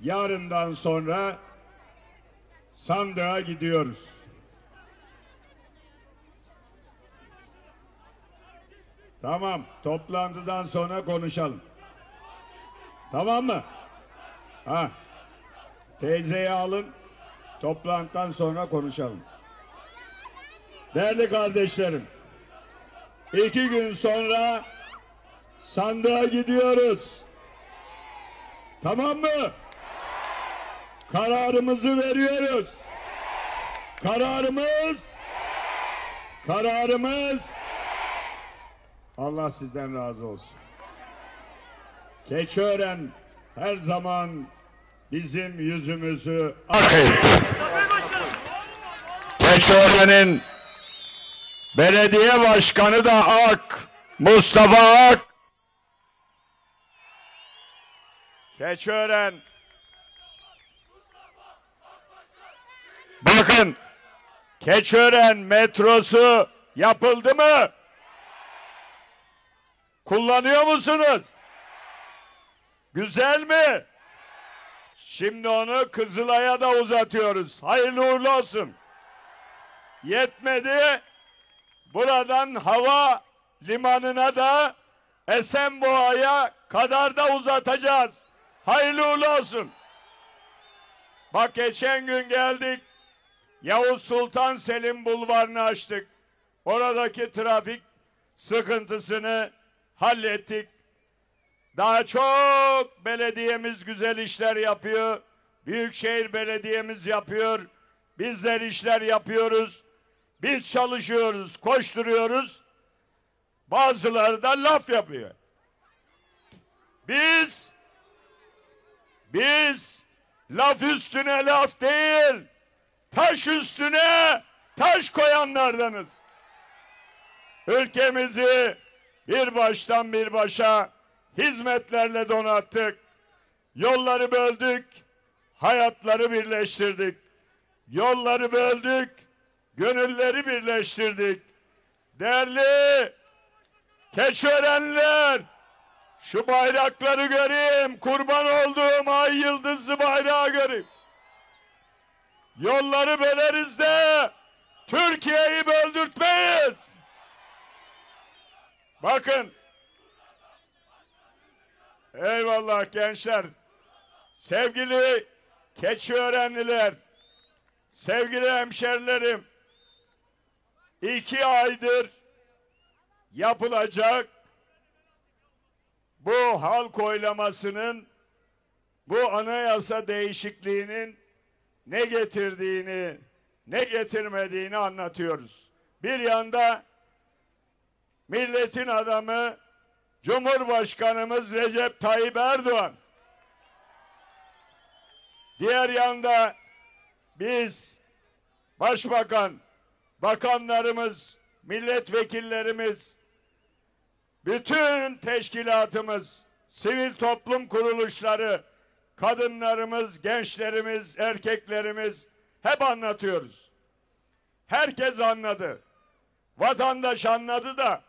yarından sonra sandığa gidiyoruz. Tamam, toplantıdan sonra konuşalım. Tamam mı? Ha. Teyzeyi alın. Toplantıdan sonra konuşalım. Değerli kardeşlerim. iki gün sonra sandığa gidiyoruz. Tamam mı? Kararımızı veriyoruz. Kararımız kararımız Allah sizden razı olsun. Keçiören her zaman bizim yüzümüzü ak etti. Keçiören'in belediye başkanı da ak. Mustafa Ak. Keçiören Bakın Keçiören metrosu yapıldı mı? Kullanıyor musunuz? Güzel mi? Şimdi onu Kızılay'a da uzatıyoruz. Hayırlı uğurlu olsun. Yetmedi. Buradan hava limanına da Esenboğa'ya kadar da uzatacağız. Hayırlı uğurlu olsun. Bak geçen gün geldik. Yavuz Sultan Selim Bulvarı'nı açtık. Oradaki trafik sıkıntısını hallettik. Daha çok belediyemiz güzel işler yapıyor. Büyükşehir Belediyemiz yapıyor. Bizler işler yapıyoruz. Biz çalışıyoruz, koşturuyoruz. Bazıları da laf yapıyor. Biz biz laf üstüne laf değil, taş üstüne taş koyanlardanız. Ülkemizi bir baştan bir başa hizmetlerle donattık. Yolları böldük, hayatları birleştirdik. Yolları böldük, gönülleri birleştirdik. Değerli Keçörenler, şu bayrakları göreyim, kurban olduğum ay yıldızlı bayrağı göreyim. Yolları böleriz de Türkiye'yi böldürtmeyiz. Bakın. Eyvallah gençler. Sevgili Keçiörenliler, sevgili hemşerilerim, iki aydır yapılacak bu halk oylamasının, bu anayasa değişikliğinin ne getirdiğini, ne getirmediğini anlatıyoruz. Bir yanda milletin adamı Cumhurbaşkanımız Recep Tayyip Erdoğan. Diğer yanda biz başbakan, bakanlarımız, milletvekillerimiz, bütün teşkilatımız, sivil toplum kuruluşları, kadınlarımız, gençlerimiz, erkeklerimiz hep anlatıyoruz. Herkes anladı. Vatandaş anladı da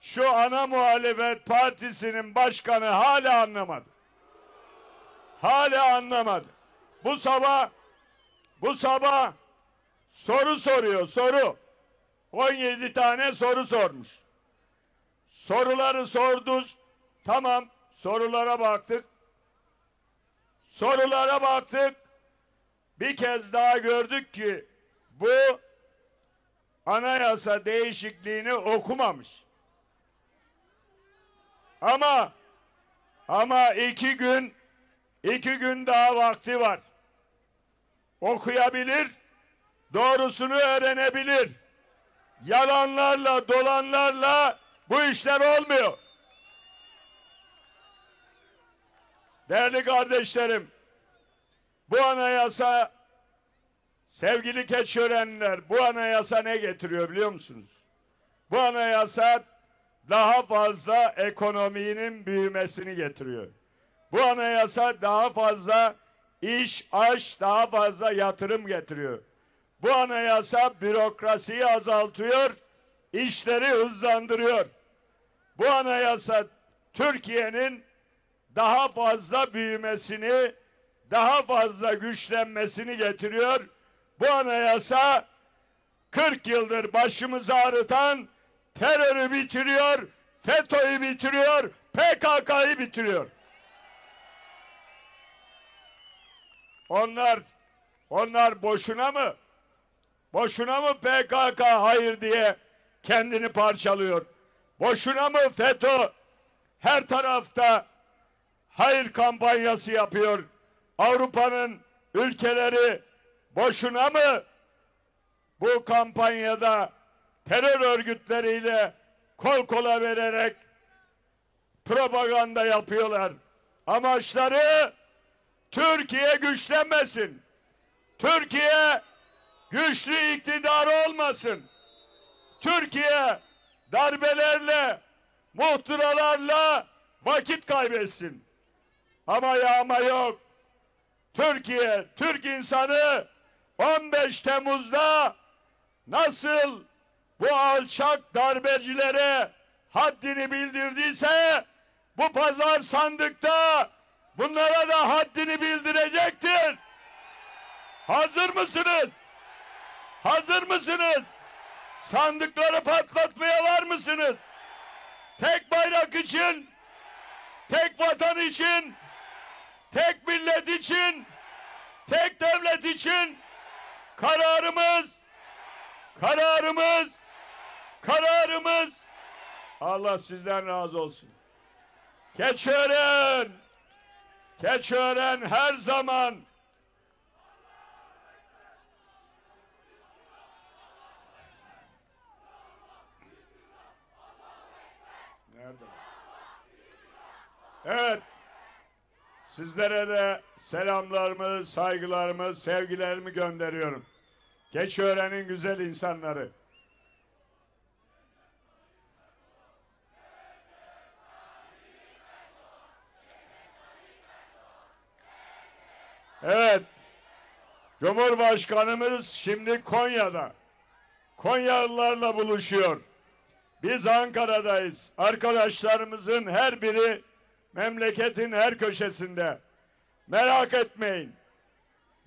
şu ana muhalefet partisinin başkanı hala anlamadı. Hala anlamadı. Bu sabah bu sabah soru soruyor, soru. 17 tane soru sormuş. Soruları sordu. Tamam, sorulara baktık. Sorulara baktık. Bir kez daha gördük ki bu anayasa değişikliğini okumamış. Ama ama iki gün iki gün daha vakti var. Okuyabilir, doğrusunu öğrenebilir. Yalanlarla, dolanlarla bu işler olmuyor. Değerli kardeşlerim, bu anayasa sevgili keçörenler, bu anayasa ne getiriyor biliyor musunuz? Bu anayasa daha fazla ekonominin büyümesini getiriyor. Bu anayasa daha fazla iş, aş, daha fazla yatırım getiriyor. Bu anayasa bürokrasiyi azaltıyor, işleri hızlandırıyor. Bu anayasa Türkiye'nin daha fazla büyümesini, daha fazla güçlenmesini getiriyor. Bu anayasa 40 yıldır başımızı ağrıtan terörü bitiriyor, FETÖ'yü bitiriyor, PKK'yı bitiriyor. Onlar onlar boşuna mı? Boşuna mı PKK hayır diye kendini parçalıyor? Boşuna mı FETÖ her tarafta hayır kampanyası yapıyor? Avrupa'nın ülkeleri boşuna mı bu kampanyada terör örgütleriyle kol kola vererek propaganda yapıyorlar. Amaçları Türkiye güçlenmesin. Türkiye güçlü iktidar olmasın. Türkiye darbelerle, muhtıralarla vakit kaybetsin. Ama yağma yok. Türkiye, Türk insanı 15 Temmuz'da nasıl bu alçak darbecilere haddini bildirdiyse bu pazar sandıkta bunlara da haddini bildirecektir. Hazır mısınız? Hazır mısınız? Sandıkları patlatmaya var mısınız? Tek bayrak için, tek vatan için, tek millet için, tek devlet için kararımız, kararımız, kararımız Allah sizden razı olsun. Keçiören, Keçiören her zaman Nerede? Evet. Sizlere de selamlarımı, saygılarımı, sevgilerimi gönderiyorum. Keçiören'in güzel insanları. Evet. Cumhurbaşkanımız şimdi Konya'da. Konyalılarla buluşuyor. Biz Ankara'dayız. Arkadaşlarımızın her biri memleketin her köşesinde. Merak etmeyin.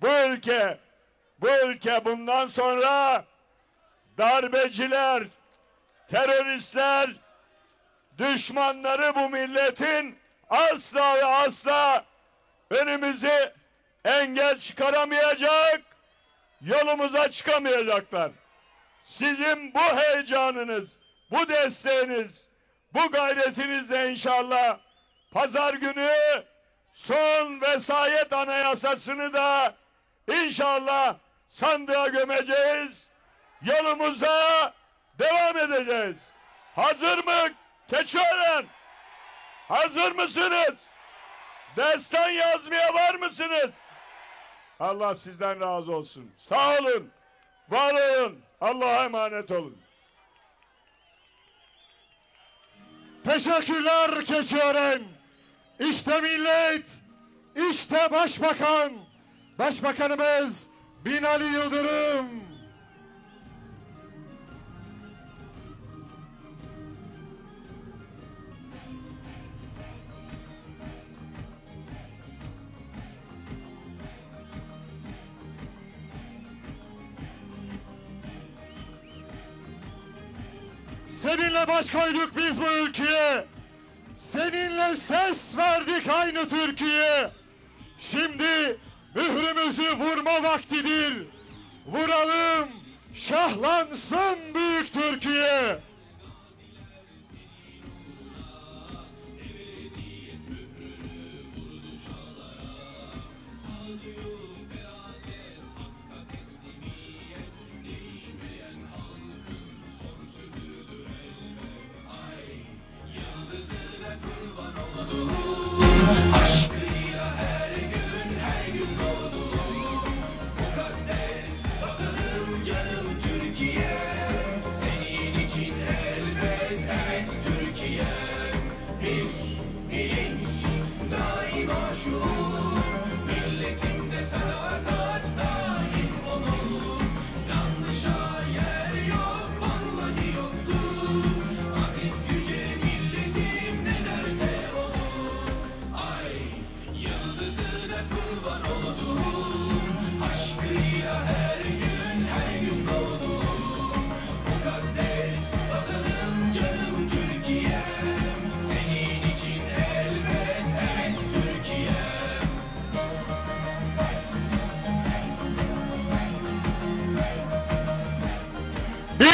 Bu ülke, bu ülke bundan sonra darbeciler, teröristler, düşmanları bu milletin asla ve asla önümüze engel çıkaramayacak, yolumuza çıkamayacaklar. Sizin bu heyecanınız, bu desteğiniz, bu gayretinizle inşallah pazar günü son vesayet anayasasını da inşallah sandığa gömeceğiz. Yolumuza devam edeceğiz. Hazır mı Keçiören? Hazır mısınız? Destan yazmaya var mısınız? Allah sizden razı olsun. Sağ olun. Var olun. Allah'a emanet olun. Teşekkürler Keçiören. İşte millet, işte başbakan. Başbakanımız Binali Yıldırım. Seninle baş koyduk biz bu ülkeye. Seninle ses verdik aynı Türkiye. Şimdi mührümüzü vurma vaktidir. Vuralım, şahlansın büyük Türkiye.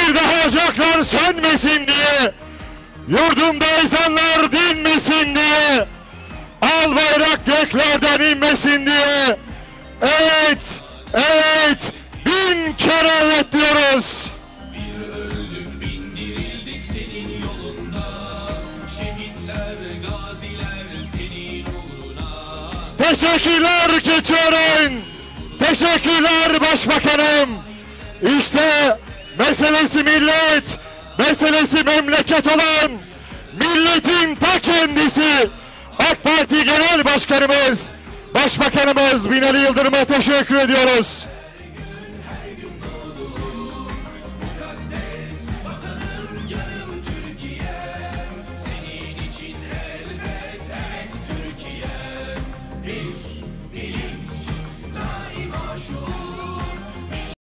Bir daha ocaklar sönmesin diye, yurdumda ezanlar dinmesin diye, al bayrak göklerden inmesin diye. Evet, evet, bin kere evet diyoruz. Teşekkürler Keçiören. Teşekkürler Başbakanım. İşte meselesi millet, meselesi memleket olan milletin ta kendisi AK Parti Genel Başkanımız, Başbakanımız Binali Yıldırım'a teşekkür ediyoruz.